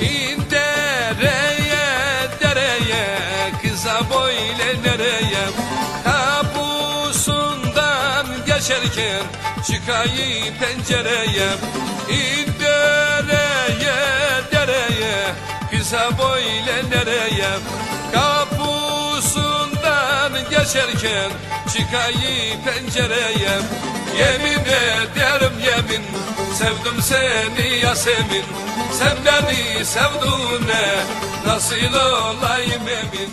İn dereye dereye kıza böyle nereye? Kapusundan geçerken çıkayım pencereye. İn dereye dereye kıza böyle nereye? Kapusundan geçerken çıkayım pencereye. Yemin ederim yemin Sevdim seni Yasemin Sen beni sevdun ne? Nasıl olayım emin